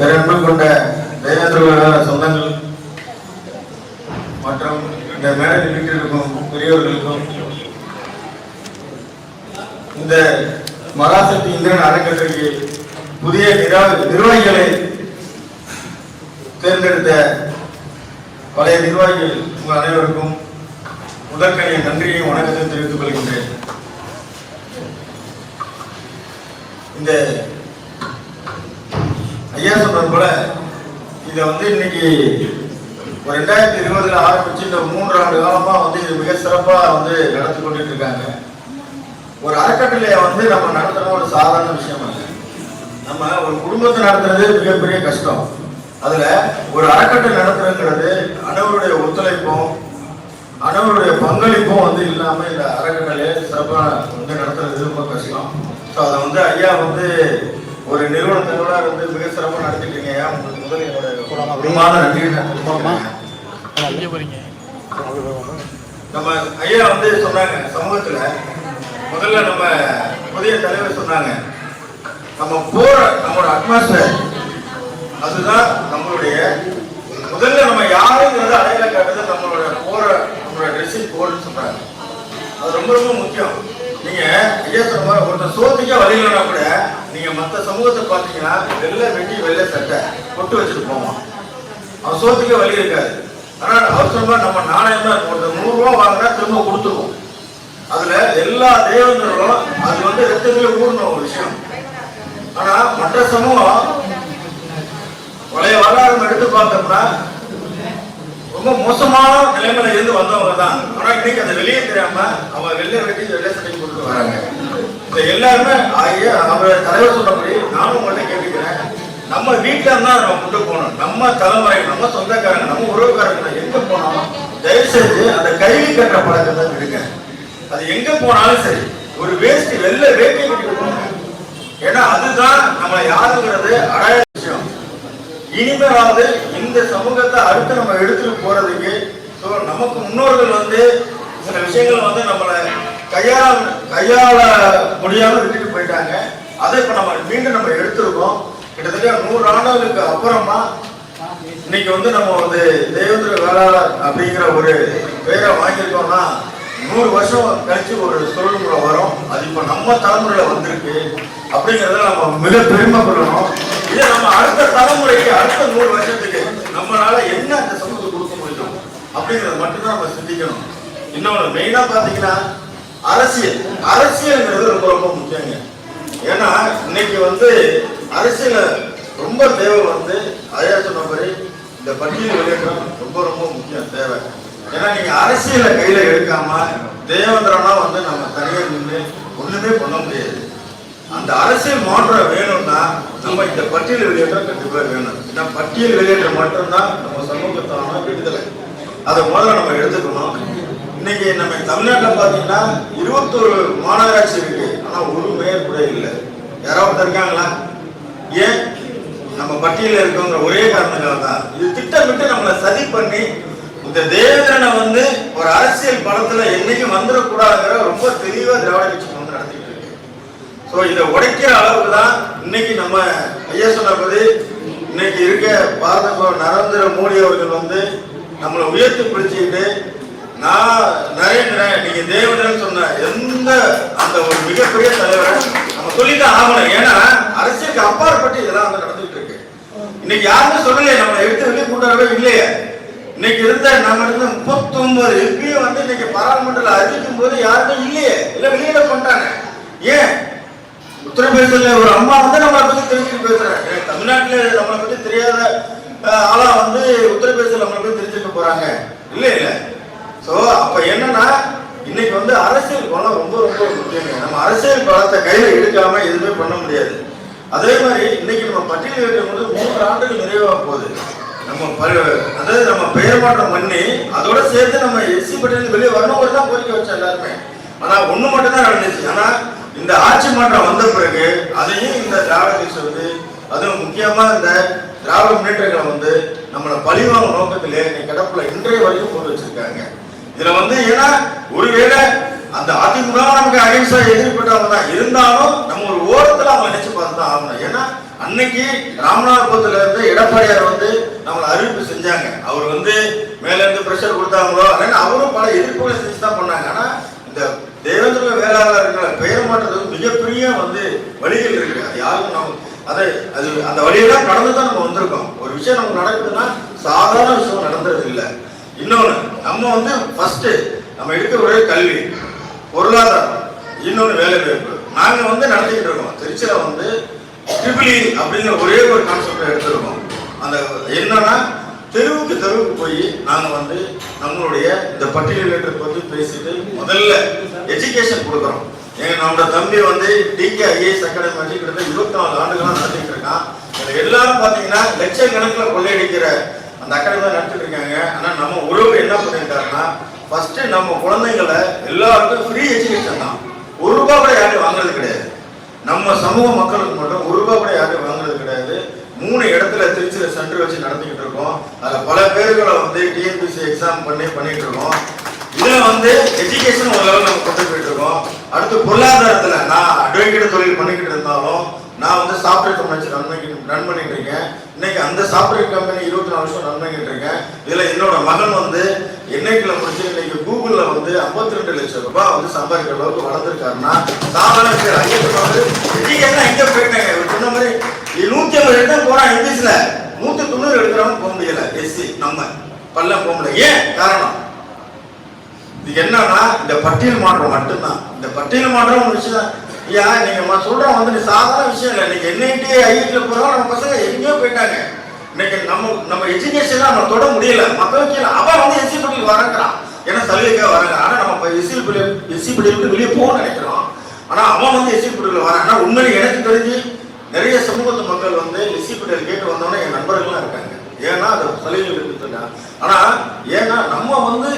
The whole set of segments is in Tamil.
பேரன்பு கொண்ட தேவேந்திர சொந்தங்கள் மற்றும் இந்த மேடையில் வீட்டிற்கும் பெரியவர்களுக்கும் இந்த மகாசக்தி இந்திரன் அறக்கட்டளைக்கு புதிய நிர்வாகிகளை தேர்ந்தெடுத்த பழைய நிர்வாகிகள் உங்கள் அனைவருக்கும் முதற்கனிய நன்றியையும் வணக்கத்தையும் தெரிவித்துக் கொள்கின்றேன். இந்த ஐயா சொன்னது போல இதை வந்து இன்னைக்கு ஒரு ரெண்டாயிரத்தி இருபதுல ஆரம்பிச்சு இந்த மூன்று ஆண்டு காலமா வந்து இது மிக சிறப்பா வந்து நடத்தி கொண்டுட்டு இருக்காங்க. ஒரு அறக்கட்டளையை வந்து நம்ம நடத்துறது ஒரு சாதாரண விஷயம் அல்ல. நம்ம ஒரு குடும்பத்தை நடத்துறது மிகப்பெரிய கஷ்டம். அதுல ஒரு அறக்கட்டளை நடத்துறதுங்கிறது அனைவருடைய ஒத்துழைப்பும் அனைவருடைய பங்களிப்பும் வந்து இல்லாம இந்த அறக்கட்டளையை சிறப்பாக வந்து நடத்துறது ரொம்ப கஷ்டம். ஸோ அதை வந்து ஐயா வந்து ஒரு நிறுவனத்தோட வந்து மிக சிறப்பாக நடத்திட்டு இருக்கீங்க. ஐயா உங்களுக்கு முதல் என்னோட. நம்ம ஐயா வந்து சொன்னாங்க சமூகத்துல முதல்ல நம்ம புதிய தலைவர் சொன்னாங்க. நம்ம போற நம்மளோட அட்மாஸ்பியர் அதுதான் நம்மளுடைய முதல்ல நம்ம யாருங்கிறத அடையாள காட்டுறது நம்மளோட போற நம்மளோட ட்ரெஸ்ஸிங் கோட்னு சொல்றாங்க. அது ரொம்ப ரொம்ப முக்கியம். நீங்க ஐயா சொன்ன மாதிரி ஒருத்தர் சோத்துக்கே வழியிலனா கூட நீங்க மத்த சமூகத்தை பார்த்தீங்கன்னா வெள்ளை வெட்டி வெள்ளை சட்டை கொட்டு வச்சுட்டு போவான் அவன் சோத்துக்கே வழி இருக்காது. ஆனால் அவர் நம்ம நாணயமாக இருக்கும் ஒருத்தர் நூறு ரூபா வாங்கினா திரும்ப கொடுத்துருவோம். அதுல எல்லா தெய்வங்களும் அது வந்து ரத்தத்தில் ஊர்ன ஒரு விஷயம். ஆனா மற்ற சமூகம் பழைய வரலாறு எடுத்து பார்த்தோம்னா ரொம்ப மோசமான நிலைமையில இருந்து வந்தவங்க தான் ஆனா இன்னைக்கு அதை வெளியே தெரியாம அவங்க வெள்ளை வெட்டி வெள்ளை சட்டை கொடுத்து வராங்க. இப்போ எல்லாருமே ஆகிய அவர் தலைவர் சொன்னபடி நானும் உங்கள்ட்ட கேட்டுக்கிறேன். நம்ம வீட்டில் இருந்தா நம்ம கொண்டு போகணும். நம்ம தலைமுறை நம்ம சொந்தக்காரங்க நம்ம உறவுக்காரங்க எங்க போனாலும் தயவு செஞ்சு அந்த கைவி கட்டுற பழக்கத்தை விடுங்க அது எங்க போனாலும் சரி ஒரு வேஷ்டி வெளில வேட்டி கட்டிட்டு போகணும் ஏன்னா அதுதான் நம்மளை யாருங்கிறது அடையாள விஷயம். இனிமேலாவது இந்த சமூகத்தை அடுத்து நம்ம எடுத்துட்டு போறதுக்கு ஸோ நமக்கு முன்னோர்கள் வந்து சில விஷயங்கள் வந்து நம்மளை கையாள கையாள முடியாமல் விட்டுட்டு போயிட்டாங்க. அதை இப்ப நம்ம மீண்டும் நம்ம எடுத்திருக்கோம். கிட்டத்தட்ட நூறு ஆண்டுகளுக்கு அப்புறமா இன்னைக்கு வந்து நம்ம வந்து தேவேந்திர வேளாளர் அப்படிங்கிற ஒரு பெயரை வாங்கியிருக்கோம்னா நூறு வருஷம் கழிச்சு ஒரு தொழில்முறை வரும். அது இப்ப நம்ம தலைமுறையில வந்திருக்கு. அப்படிங்கறத நம்ம மிக பெருமை கொள்ளணும். இதை நம்ம அடுத்த தலைமுறைக்கு அடுத்த நூறு வருஷத்துக்கு நம்மளால என்ன அந்த சமூகத்துக்கு கொடுக்க முடியும் அப்படிங்கிறத மட்டும்தான் நம்ம சிந்திக்கணும். இன்னொன்று மெயினா பாத்தீங்கன்னா அரசியல். அரசியல்ங்கிறது ரொம்ப ரொம்ப முக்கியங்க. ஏன்னா இன்னைக்கு வந்து அரசியல ரொம்ப தேவை வந்து அதையா சொன்ன மாதிரி இந்த பட்டியல் வெளியேற்றம் ரொம்ப ரொம்ப முக்கியம் தேவை. ஏன்னா நீங்க அரசியலை கையில எடுக்காம தேவேந்திரனா வந்து நம்ம தனியாக நின்று ஒண்ணுமே பண்ண முடியாது. அந்த அரசியல் மாற்றம் வேணும்னா நம்ம இந்த பட்டியல் வெளியேற்றம் கண்டிப்பாக வேணும். ஏன்னா பட்டியல் வெளியேற்றம் மட்டும்தான் நம்ம சமூகத்தான விடுதலை. அதை முதல்ல நம்ம எடுத்துக்கணும். இன்னைக்கு நம்ம தமிழ்நாட்டில் பார்த்தீங்கன்னா இருபத்தொரு மாநகராட்சி இருக்கு. ஆனால் ஒரு மேயர் கூட இல்லை. யாராவது இருக்காங்களா? ஏன்? நம்ம பட்டியலில் இருக்கவங்க ஒரே காரணங்கள் தான் இது திட்டமிட்டு நம்மளை சதி பண்ணி இந்த தேவேந்திரனை வந்து ஒரு அரசியல் படத்துல என்னைக்கும் வந்துடக்கூடாதுங்கிற ரொம்ப தெளிவா திராவிட கட்சி வந்து நடத்திட்டு இருக்கு. ஸோ இதை உடைக்கிற அளவுக்கு தான் இன்னைக்கு நம்ம ஐயா சொன்னபடி இன்னைக்கு இருக்க பாரத நரேந்திர மோடி அவர்கள் வந்து நம்மளை உயர்த்தி பிடிச்சிக்கிட்டு நான் நரேந்திர நீங்க தேவதன் சொன்ன எந்த அந்த ஒரு மிகப்பெரிய தலைவரை நம்ம சொல்லிதான் ஆகணும். ஏன்னா அரசியலுக்கு அப்பாற்பட்டு இதெல்லாம் வந்து நடந்துட்டு இருக்கு. இன்னைக்கு யாருமே சொல்லலையே நம்மளை எடுத்து வெளியே கொண்டாடவே இல்லையே. இன்னைக்கு இருந்த நம்ம இருந்த முப்பத்தொன்பது எம்பியும் வந்து இன்னைக்கு பாராளுமன்றத்தில் அறிவிக்கும் போது யாருமே இல்லையே. இல்ல வெளியில பண்ணிட்டாங்க ஏன்? உத்தரப்பிரதேசத்துல ஒரு அம்மா வந்து நம்மளை பத்தி தெரிஞ்சுட்டு பேசுறாங்க. ஏன் தமிழ்நாட்டுல நம்மளை பத்தி தெரியாத அஹ், ஆளா வந்து உத்தரப்பிரதேசத்துல நம்மளை பத்தி தெரிஞ்சுட்டு போறாங்க. இல்ல இல்ல ஸோ அப்போ என்னன்னா இன்னைக்கு வந்து அரசியல் பலம் ரொம்ப ரொம்ப முக்கியங்க நம்ம அரசியல் பலத்தை கையில் எடுக்காம எதுவுமே பண்ண முடியாது. அதே மாதிரி இன்னைக்கு நம்ம பட்டியல் வைக்கும் போது மூன்று ஆண்டுகள் நிறைவாக போகுது. நம்ம அதாவது நம்ம பெயர் மாற்றம் பண்ணி அதோட சேர்த்து நம்ம எஸ்சி பட்டியல் வெளியே வரணும் தான் கோரிக்கை வச்சோம் எல்லாருமே. ஆனால் ஒன்று மட்டும் தான் நடந்துச்சு. ஆனால் இந்த ஆட்சி மாற்றம் வந்த பிறகு அதையும் இந்த திராவிட கட்சி வந்து அதுவும் முக்கியமாக இந்த திராவிட முன்னேற்றங்களை வந்து நம்மளை பழிவாங்க நோக்கத்திலே இன்னைக்கு கிடப்புல இன்றைய வரைக்கும் போட்டு வச்சிருக்காங்க. இதுல வந்து ஏன்னா ஒருவேளை அந்த அதிமுக நமக்கு அகிம்சா எதிர்பட்டவங்க தான் இருந்தாலும் நம்ம ஒரு ஓரத்துல அவங்க நினைச்சு பார்த்து தான் ஆகணும். ஏன்னா அன்னைக்கு ராமநாதபுரத்துல இருந்து எடப்பாடியார் வந்து நம்மளை அறிவிப்பு செஞ்சாங்க. அவர் வந்து மேல இருந்து பிரஷர் கொடுத்தாங்களோ அவரும் பல எதிர்ப்புகளை செஞ்சு தான் பண்ணாங்க. ஆனா இந்த தேவேந்திர வேளாளர்களை பெயர் மாற்றத்துக்கு மிகப்பெரிய வந்து வழிகள் இருக்கு அது யாரும் நம்ம அதை அது அந்த வழியெல்லாம் கடந்து தான் நம்ம வந்திருக்கோம். ஒரு விஷயம் நமக்கு நடக்குதுன்னா சாதாரண விஷயம் நடந்தது இல்லை இன்னொன்று நம்ம வந்து ஃபஸ்ட்டு நம்ம எடுக்க ஒரே கல்வி பொருளாதாரம். இன்னொன்று வேலை வாய்ப்பு. நாங்கள் வந்து நடத்திக்கிட்டு இருக்கோம். திருச்சியில் வந்து ட்ரிபிளி e அப்படிங்கிற ஒரே ஒரு கான்செப்டை எடுத்திருக்கோம். அந்த என்னன்னா தெருவுக்கு தெருவுக்கு போய் நாங்கள் வந்து நம்மளுடைய இந்த பட்டியலேட்டர் பற்றி பேசிட்டு முதல்ல எஜுகேஷன் கொடுக்குறோம். எங்க நம்மளோட தம்பி வந்து டிகே ஐஏஎஸ் அகாடமி வச்சு கிட்டத்தட்ட இருபத்தி நாலு ஆண்டுகளா நடத்திட்டு இருக்கான். எல்லாரும் பார்த்தீங்கன்னா லட்சக்கணக்கில் கொள்ளையடிக்கிற அந்த அகாடமி தான் நடத்திட்டு இருக்காங்க ஆனா நம்ம உறவு என்ன ஃபஸ்ட்டு ஃபர்ஸ்ட் நம்ம குழந்தைங்களை எல்லாருக்கும் ஃப்ரீ எஜுகேஷன் தான். ஒரு ரூபா கூட யாரும் வாங்குறது கிடையாது. நம்ம சமூக மக்களுக்கு மட்டும் ஒரு ரூபா கூட யாரும் வாங்குறது கிடையாது. மூணு இடத்துல திருச்சியில் சென்டர் வச்சு நடத்திக்கிட்டு இருக்கோம். அதில் பல பேர்களை வந்து டிஎன்பிசி எக்ஸாம் பண்ணி பண்ணிட்டு இருக்கோம். இதில் வந்து எஜுகேஷன் ஒரு லெவல் நம்ம கொண்டு போயிட்டு இருக்கோம். அடுத்து பொருளாதாரத்தில் நான் அட்வொகேட் தொழில் பண்ணிக்கிட்டு இருந்தாலும் நான் வந்து சாஃப்ட்வேர் கம்பெனி ரன் பண்ணி ரன் பண்ணிட்டு இருக்கேன். இன்னைக்கு அந்த சாஃப்ட்வேர் கம்பெனி இருபத்தி நாலு வருஷம் ரன் பண்ணிட்டு இருக்கேன். இதில் என்னோட மகன் வந்து என்ஐடில முடிச்சு இன்னைக்கு கூகுள்ல வந்து 52 ரெண்டு லட்சம் ரூபாய் வந்து சம்பாதிக்கிற அளவுக்கு வளர்ந்துருக்காருன்னா சாதாரண ஐயப்பன் வந்து எஜுகேஷன் இங்க போயிட்டாங்க இவர் சொன்ன மாதிரி நூத்தி ஐம்பது எடுத்தா போறான் இங்கிலீஷ்ல நூத்தி தொண்ணூறு எடுக்கிறவங்க போக முடியல. எஸ்சி நம்ம பல்ல போக முடியல. ஏன்? காரணம். இது என்னன்னா இந்த பட்டியல் மாற்றம் மட்டும்தான். இந்த பட்டியல் மாற்றம் ஒரு விஷயம் ஐயா நீங்க சொல்றோம் வந்து சாதாரண விஷயம் இல்லை. இன்னைக்கு என்ஐடி ஐஐடியில் போறோம் நம்ம பசங்க எங்கேயோ போயிட்டாங்க. இன்னைக்கு நம்ம நம்ம எஜுகேஷன் நம்ம தொட முடியல. மக்கள் கீழே அவன் வந்து எஸ்சி பட்டியல் வரங்கிறான் ஏன்னா சலுகைக்காக வராங்க. ஆனா நம்ம எஸ்சி பிள்ளை எஸ்சி பட்டியல் விட்டு வெளியே போகணும்னு நினைக்கிறோம். ஆனா அவன் வந்து எஸ்சி பட்டியல் வரான். ஆனா உண்மையில எனக்கு தெரிஞ்சு நிறைய சமூகத்து மக்கள் வந்து எஸ்சி பட்டியல் கேட்டு வந்தோன்னே என் நண்பர்கள்லாம் இருக்காங்க. ஏன்னா அது சலுகைகள் இருக்குதுங்க ஆனா ஏன்னா நம்ம வந்து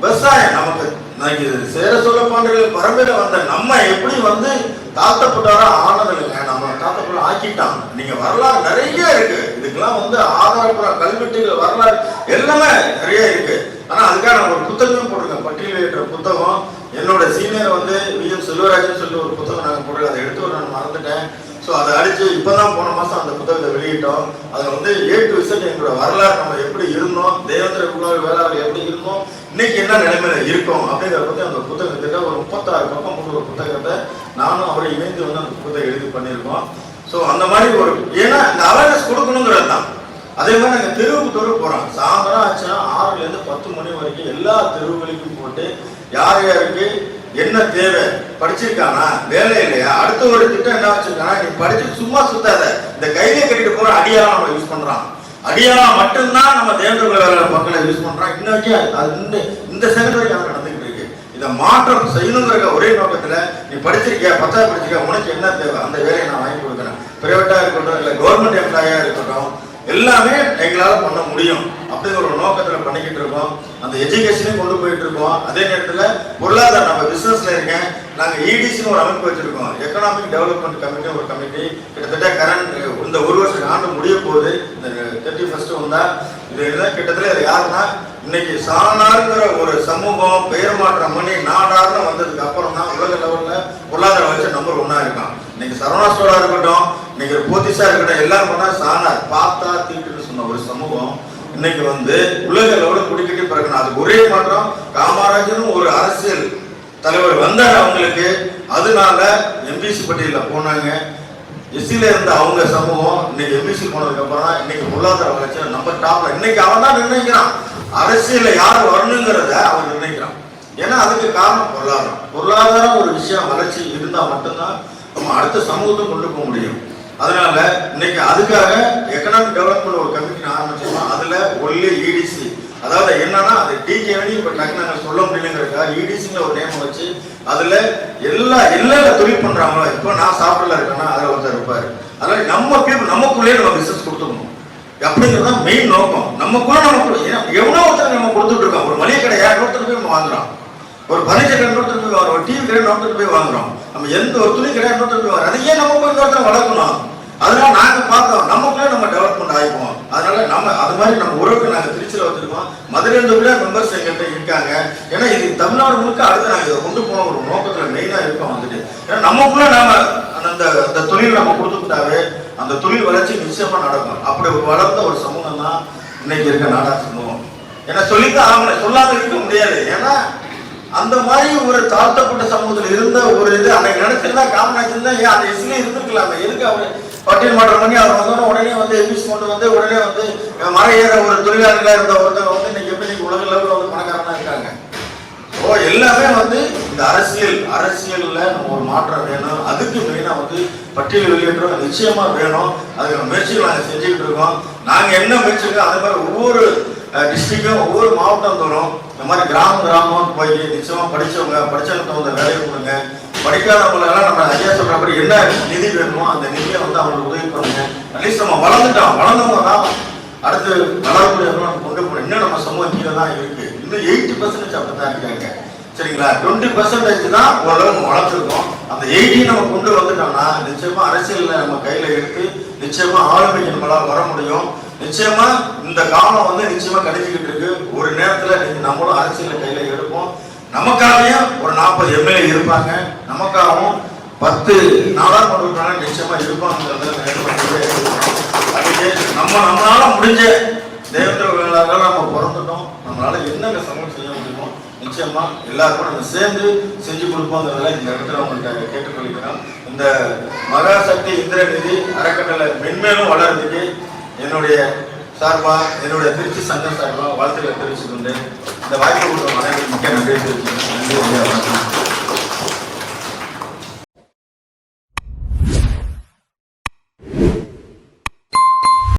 விவசாயம் நமக்கு நான் இது சேர சொல்ல பாண்டியர்கள் பரம்பரை வந்த நம்ம எப்படி வந்து தாழ்த்தப்பட்டாரோ ஆனதில்லைங்க நம்ம தாழ்த்தப்பட ஆக்கிட்டான் நீங்க வரலாறு நிறைய இருக்கு. இதுக்கெல்லாம் வந்து ஆதாரப்புற கல்வெட்டுகள் வரலாறு எல்லாமே நிறைய இருக்கு. ஆனா அதுக்காக நான் ஒரு புத்தகமே போட்டிருக்கேன். பட்டியலிட்ட புத்தகம். என்னோட சீனியர் வந்து விஎம் செல்வராஜன் சொல்லி ஒரு புத்தகம் நாங்கள் போட்டு அதை எடுத்து நான் மறந்துட்டேன். ஸோ அதை அடிச்சு இப்பதான் போன மாசம் அந்த புத்தகத்தை வெளியிட்டோம். அதுல வந்து ஏ டு விசட் எங்களோட வரலாறு நம்ம எப்படி இருந்தோம்? தேவேந்திர குலர் வேளாறு எப்படி இருந்தோம்? இன்னைக்கு என்ன நிலைமையில இருக்கோம்? அப்படிங்கிறத பத்தி அந்த புத்தகத்திட்ட ஒரு முப்பத்தாறு பக்கம் கொண்ட ஒரு புத்தகத்தை நான் அவங்களோட இணைந்து வந்து அந்த புத்தகத்தை எழுதி பண்ணியிருக்கோம். ஸோ அந்த மாதிரி ஒரு ஏன்னா இந்த அவேர்னஸ் கொடுக்கணுங்கிறது தான். அதே மாதிரி நாங்கள் தெருவுக்கு தெரு போகிறோம் சாயந்தரம் ஆச்சுன்னா ஆறுலேருந்து பத்து மணி வரைக்கும் எல்லா தெருவுகளுக்கும் போட்டு யார் யாருக்கு என்ன தேவை படிச்சிருக்கானா வேலை இல்லையா அடுத்த ஒரு திட்டம் என்ன வச்சிருக்கானா நீ படிச்சு சும்மா சுத்தாத. இந்த கையிலே கட்டிட்டு போற அடியாரம் நம்ம யூஸ் பண்றான். அடியாரம் மட்டும்தான் நம்ம தேர்தல் வேலை மக்களை யூஸ் பண்றான். இன்னைக்கு அது இந்த இந்த செகண்ட் வரைக்கும் மாற்றம் செய்யணுங்கிற ஒரே நோக்கத்துல நீ படிச்சிருக்கியா பத்தாவது படிச்சிருக்க உனக்கு என்ன தேவை? அந்த வேலையை நான் வாங்கி கொடுக்குறேன். பிரைவேட்டா இருக்கட்டும் இல்ல கவர்மெண்ட் எம்ப்ளாயா இருக்கட்டும் எல்லாமே எங்களால பண்ண முடியும். அப்படிங்கிற ஒரு நோக்கத்துல பண்ணிக்கிட்டு இருக்கோம். அந்த எஜுகேஷனையும் கொண்டு போயிட்டு இருக்கோம். அதே நேரத்துல பொருளாதார நம்ம பிசினஸ்ல இருக்கேன். நாங்க இடிசின்னு ஒரு அமைப்பு வச்சிருக்கோம். எக்கனாமிக் டெவலப்மெண்ட் கமிட்டி ஒரு கமிட்டி கிட்டத்தட்ட கரண்ட் இந்த ஒரு வருஷம் ஆண்டு முடிய போகுது. இந்த தேர்ட்டி ஃபர்ஸ்ட் வந்தா இது கிட்டத்தட்ட யாருன்னா இன்னைக்கு சாணாருங்கிற ஒரு சமூகம் பெயர் மாற்றம் பண்ணி நாடார்னு வந்ததுக்கு அப்புறம் தான் உலக லெவல்ல பொருளாதார வளர்ச்சி நம்பர் ஒன்னா இருக்கான். இன்னைக்கு சரவணா ஸ்டோரா இருக்கட்டும் இன்னைக்கு போத்திஸா இருக்கட்டும் எல்லாரும் பண்ணா சாணார் பார்த்தா தீட்டுன்னு சொன்ன ஒரு சமூகம் இன்னைக்கு வந்து உலக லெவலில் குடிக்கிட்டு பிறக்கணும் அதுக்கு ஒரே மாற்றம் காமராஜரும் ஒரு அரசியல் தலைவர் வந்தார் அவங்களுக்கு. அதனால எம்பிசி பட்டியலில் போனாங்க. எஸ்சியில் இருந்த அவங்க சமூகம் இன்னைக்கு எம்பிசி போனதுக்கு அப்புறம் தான் இன்னைக்கு பொருளாதார வளர்ச்சி நம்ம டாப்ல இன்னைக்கு அவன் தான் நிர்ணயிக்கிறான். அரசியல யார் வரணுங்கிறத அவன் நிர்ணயிக்கிறான். ஏன்னா அதுக்கு காரணம் பொருளாதாரம். பொருளாதாரம் ஒரு விஷயம் வளர்ச்சி இருந்தால் மட்டும்தான் நம்ம அடுத்த சமூகத்தை கொண்டு போக முடியும். அதனால இன்னைக்கு அதுக்காக எக்கனாமிக் டெவலப்மெண்ட் ஒரு கமிட்டி ஆரம்பிச்சிருக்கோம் அதுல ஒன்லி இடிசி அதாவது என்னன்னா அது டிகேவனி இப்ப டக்கு நாங்கள் சொல்ல முடியலங்கிறதுக்காக இடிசிங்கிற ஒரு நேம் வச்சு அதுல எல்லா எல்லா தொழில் பண்றாங்களோ? இப்போ நான் சாப்பிடல இருக்கேன்னா அதுல ஒருத்தர் இருப்பாரு. அதனால நம்ம பீப்புள் நமக்குள்ளேயே நம்ம பிசினஸ் கொடுத்துக்கணும். அப்படிங்கிறது தான் மெயின் நோக்கம். நம்ம நமக்குள்ள நம்ம எவ்வளோ ஒருத்தர் நம்ம கொடுத்துட்டு இருக்கோம் ஒரு மளிகை கடை ஒருத்தர் போய் நம்ம வாங்குறோம் ஒரு பர்னிச்சர் கடை ஒருத்தர் போய் வாங்குறோம் ஒரு டிவி கடை ஒருத்தர் போய் வாங்குறோம் நம்ம எந்த ஒரு துணி கடை ஒருத்தர் போய் வாங்குறோம் அதையே நம்ம போய் இன்னொருத்தர் வளர்க்கணும். அதனால நாங்க பார்த்தோம் நமக்குள்ளே நம்ம டெவலப்மெண்ட் ஆகிப்போம் அதனால நம்ம அது மாதிரி நம்ம உறவுக்கு நாங்கள் திருச்சியில் வச்சிருக்கோம் மதுரையில கூட மெம்பர்ஸ் எங்கிட்ட இருக்காங்க. ஏன்னா இது தமிழ்நாடு முழுக்க அடுத்து நாங்கள் இதை கொண்டு போன ஒரு நோக்கத்தில் மெயினாக இருக்கோம் வந்துட்டு. ஏன்னா நமக்குள்ளே நாம அந்த தொழில் வளர்ச்சி நிச்சயமா நடக்கும். அப்படி வளர்ந்த ஒரு சமூகம் தான் இன்னைக்கு இருக்க நாடா சமூகம் ஏன்னா சொல்லித்தான் ஆகணும். சொல்லாத இருக்க முடியாது. ஏன்னா அந்த மாதிரி ஒரு தாழ்த்தப்பட்ட சமூகத்தில் இருந்த ஒரு இது அன்னைக்கு நினைச்சிருந்தா காமராஜ் தான் ஏன் அந்த எஸ்ல இருந்திருக்கலாமே? எதுக்கு அவர் பட்டியல் மாற்றம் பண்ணி அவர் வந்தோடனே உடனே வந்து எபிஸ் கொண்டு வந்து உடனே வந்து மர ஏற ஒரு தொழிலாளர்களாக இருந்த ஒருத்தர் வந்து இன்னைக்கு எப்படி உலக லெவலில் வந்து பணக்காரனா இருக்காங்க? ஓ எல்லாமே வந்து இந்த அரசியல் அரசியலில் நம்ம ஒரு மாற்றம் வேணும். அதுக்கு மெயினாக வந்து பட்டியல் வெளியேற்றம் நிச்சயமா வேணும். அதுக்கு முயற்சிகள் நாங்கள் செஞ்சுக்கிட்டு இருக்கோம். நாங்கள் என்ன முயற்சிக்கோ அதே மாதிரி ஒவ்வொரு டிஸ்ட்ரிக்டும் ஒவ்வொரு மாவட்டம் தோறும் இந்த மாதிரி கிராமம் கிராமம் போய் நிச்சயமா படித்தவங்க படித்தவங்க தகுந்த வேலையை கொடுங்க. படிக்காதவங்களெல்லாம் நம்ம ஐயா சொல்ற மாதிரி என்ன நிதி வேணுமோ அந்த நிதியை வந்து அவங்களுக்கு உதவி பண்ணுங்க. அட்லீஸ்ட் நம்ம வளர்ந்துட்டோம். வளர்ந்தவங்க தான் அடுத்து வளரக்கூடிய நம்ம கொண்டு போகணும். இன்னும் நம்ம சமூகம் கீழே தான் இருக்கு. இன்னும் எயிட்டி பர்சன்டேஜ் அப்படி தான் இருக்காங்க. சரிங்களா? டுவெண்ட்டி பர்சன்டேஜ் தான் ஓரளவு நம்ம வளர்த்துருக்கோம். அந்த எயிட்டி நம்ம கொண்டு வந்துட்டோம்னா நிச்சயமா அரசியலில் நம்ம கையில எடுத்து நிச்சயமா ஆளுமை நம்மளால வர முடியும். நிச்சயமா இந்த காலம் வந்து நிச்சயமா கிடைச்சிக்கிட்டு இருக்கு. ஒரு நேரத்துல நீங்க நம்மளும் அரசியல கையில எடுப்போம். நமக்காகவும் ஒரு நாற்பது எம்எல்ஏ இருப்பாங்க. நமக்காகவும் பத்து நாடாளுமன்ற உறுப்பினர்கள் நிச்சயமா இருப்பாங்கிறத நம்ம நம்மளால முடிஞ்ச தேவேந்திர வேளாளர்கள் நம்ம பிறந்துட்டோம். நம்மளால என்னென்ன சமூகம் செய்ய முடியுமோ நிச்சயமா எல்லாருக்கும் நம்ம சேர்ந்து செஞ்சு கொடுப்போங்கிறதுல இந்த இடத்துல உங்கள்கிட்ட கேட்டுக்கொள்கிறோம். இந்த மகாசக்தி இந்திரநிதி அறக்கட்டளை மென்மேலும் வளர்றதுக்கு என்னுடைய சார்பா என்னுடைய திருச்சி சங்கம் சார்பா வாழ்த்துக்களை தெரிவித்துக்கொண்டு இந்த வாய்ப்பு கொடுத்த மனைவி மிக்க நன்றி தெரிவிச்சுக்கிறேன் நன்றி.